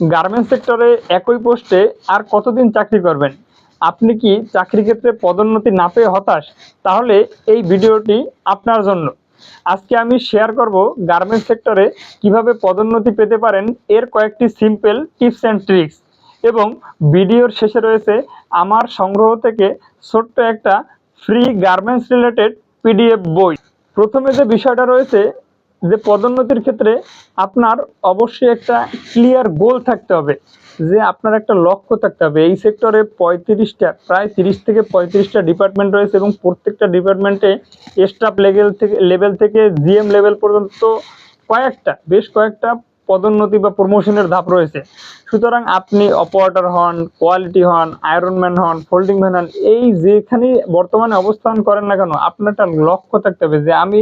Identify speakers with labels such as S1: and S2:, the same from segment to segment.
S1: Garments সেক্টরে একই পোস্টে আর কতদিন চাকরি করবেন? আপনি কি চাকরি ক্ষেত্রে পদোন্নতি না পেয়ে হতাশ? তাহলে এই ভিডিওটি আপনার জন্য। আজকে আমি শেয়ার করব গার্মেন্টস সেক্টরে কীভাবে পদোন্নতি পেতে পারেন এর কয়েকটি সিম্পল টিপস অ্যান্ড ট্রিক্স এবং ভিডিওর শেষে রয়েছে আমার সংগ্রহ থেকে ছোট্ট একটা ফ্রি গার্মেন্টস রিলেটেড পিডিএফ বই। প্রথমে যে বিষয়টা রয়েছে যে পদোন্নতির ক্ষেত্রে আপনার অবশ্যই একটা ক্লিয়ার গোল থাকতে হবে, যে আপনার একটা লক্ষ্য থাকতে হবে। এই সেক্টরে পঁয়ত্রিশটা, প্রায় তিরিশ থেকে পঁয়ত্রিশটা ডিপার্টমেন্ট রয়েছে এবং প্রত্যেকটা ডিপার্টমেন্টে স্টাফ লেভেল থেকে লেভেল থেকে জিএম লেভেল পর্যন্ত কয়েকটা, বেশ কয়েকটা পদোন্নতি বা প্রমোশনের ধাপ রয়েছে। সুতরাং আপনি অপারেটর হন কোয়ালিটি হন আয়রনম্যান হন ফোল্ডিং ম্যান হন, এই যেখানে বর্তমানে অবস্থান করেন না কেন, আপনার একটা লক্ষ্য থাকতে হবে যে আমি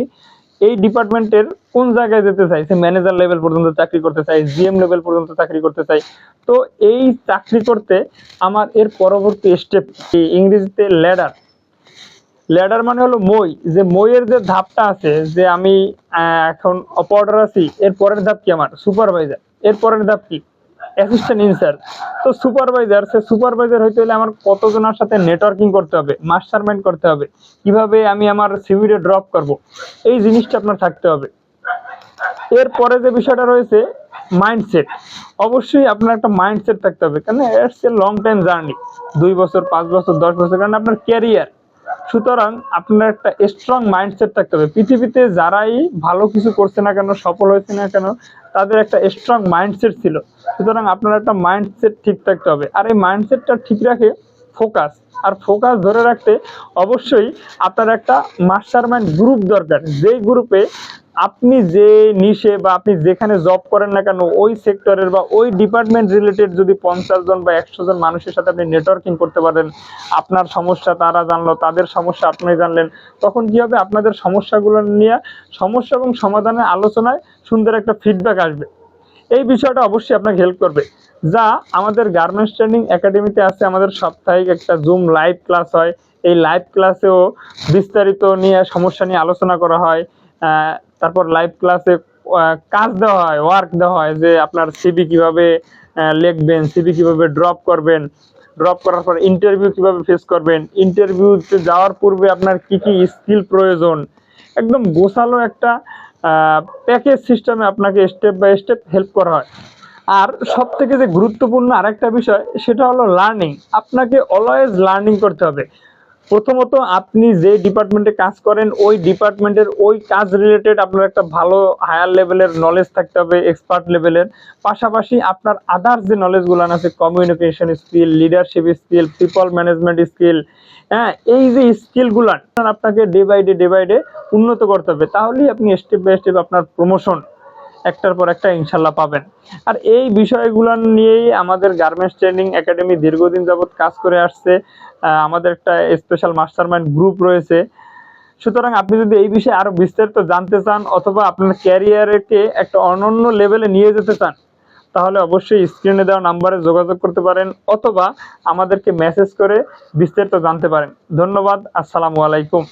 S1: এই ডিপার্টমেন্টের কোন জায়গায় যেতে চাই? সে ম্যানেজার লেভেল পর্যন্ত চাকরি করতে চাই জিএম লেভেল পর্যন্ত চাকরি করতে চাই। তো এই চাকরি করতে আমার এর পরবর্তী স্টেপ ইংরেজিতে ল্যাডার ল্যাডার মানে হলো মই। যে মইয়ের যে ধাপটা আছে, যে আমি এখন অপারেটর আছি, এর পরের ধাপ কি আমার? সুপারভাইজার এর পরের ধাপ কি? অ্যাসিস্ট্যান্ট ইনচার্জ তো সুপারভাইজার সে সুপারভাইজার হইতে হলে আমার কতজনের সাথে নেটওয়ার্কিং করতে হবে মাস্টারমাইন্ড করতে হবে, কীভাবে আমি আমার সিভিটা ড্রপ করব, এই জিনিসটা আপনার থাকতে হবে। এরপরে যে বিষয়টা রয়েছে মাইন্ডসেট অবশ্যই আপনার একটা মাইন্ডসেট থাকতে হবে, কারণ it's a long time journey দুই বছর, পাঁচ বছর, দশ বছর, কারণ আপনার ক্যারিয়ার সুতরাং আপনার একটা স্ট্রং মাইন্ডসেট থাকতে হবে। পৃথিবীতে যারাই ভালো কিছু করছে না কেন, সফল হয়েছে না কেন, তাদের একটা স্ট্রং মাইন্ডসেট ছিল। সুতরাং আপনার একটা মাইন্ডসেট ঠিক থাকতে হবে। আর এই মাইন্ডসেটটা ঠিক রাখে ফোকাস আর ফোকাস ধরে রাখতে অবশ্যই আপনার একটা মাস্টার মাইন্ড গ্রুপ দরকার। যেই গ্রুপে আপনি যে নিশে বা আপনি যেখানে জব করেন না কেন, ওই সেক্টরের বা ওই ডিপার্টমেন্ট রিলেটেড যদি পঞ্চাশ জন বা একশো জন মানুষের সাথে আপনি নেটওয়ার্কিং করতে পারেন, আপনার সমস্যা তারা জানলো, তাদের সমস্যা আপনি জানলেন, তখন কি হবে? আপনাদের সমস্যাগুলো নিয়ে সমস্যা এবং সমাধানের আলোচনায় সুন্দর একটা ফিডব্যাক আসবে। এই বিষয়টা অবশ্যই আপনাকে হেল্প করবে। যা আমাদের গার্মেন্টস ট্রেনিং একাডেমিতে আছে, আমাদের সাপ্তাহিক একটা জুম লাইভ ক্লাস হয়। এই লাইভ ক্লাসেও বিস্তারিত নিয়ে সমস্যা নিয়ে আলোচনা করা হয়। তারপর লাইভ ক্লাসে কাজ দেওয়া হয় ওয়ার্ক দেওয়া হয়, যে আপনার সিবি কীভাবে লিখবেন সিবি কীভাবে ড্রপ করবেন। ড্রপ করার পর ইন্টারভিউ কীভাবে ফেস করবেন? ইন্টারভিউতে যাওয়ার পূর্বে আপনার কি কি স্কিল প্রয়োজন? একদম গোছালো একটা প্যাকেজ সিস্টেমে আপনাকে স্টেপ বাই স্টেপ হেল্প করা হয়। আর সব থেকে যে গুরুত্বপূর্ণ আরেকটা বিষয়, সেটা হলো লার্নিং আপনাকে অলওয়েজ লার্নিং করতে হবে। প্রথমত আপনি যে ডিপার্টমেন্টে কাজ করেন, ওই ডিপার্টমেন্টের ওই কাজ রিলেটেড আপনার একটা ভালো হায়ার লেভেলের নলেজ থাকতে হবে এক্সপার্ট লেভেলের পাশাপাশি আপনার আদার্স যে নলেজগুলো আছে communication skill leadership skill people management skill হ্যাঁ এই যে স্কিলগুলো আপনাকে day by day day by day উন্নত করতে হবে। তাহলেই আপনি স্টেপ বাই স্টেপ আপনার প্রমোশন একটার পর একটা ইনশাল্লাহ পাবেন। আর এই বিষয়গুলো নিয়েই আমাদের গার্মেন্টস ট্রেনিং একাডেমি দীর্ঘদিন যাবৎ কাজ করে আসছে। আমাদের একটা স্পেশাল মাস্টারমাইন্ড গ্রুপ রয়েছে। সুতরাং আপনি যদি এই বিষয়ে আরও বিস্তারিত জানতে চান অথবা আপনার ক্যারিয়ারকে একটা অনন্য লেভেলে নিয়ে যেতে চান, তাহলে অবশ্যই স্ক্রিনে দেওয়া নাম্বারে যোগাযোগ করতে পারেন অথবা আমাদেরকে মেসেজ করে বিস্তারিত জানতে পারেন। ধন্যবাদ, আসসালামু আলাইকুম।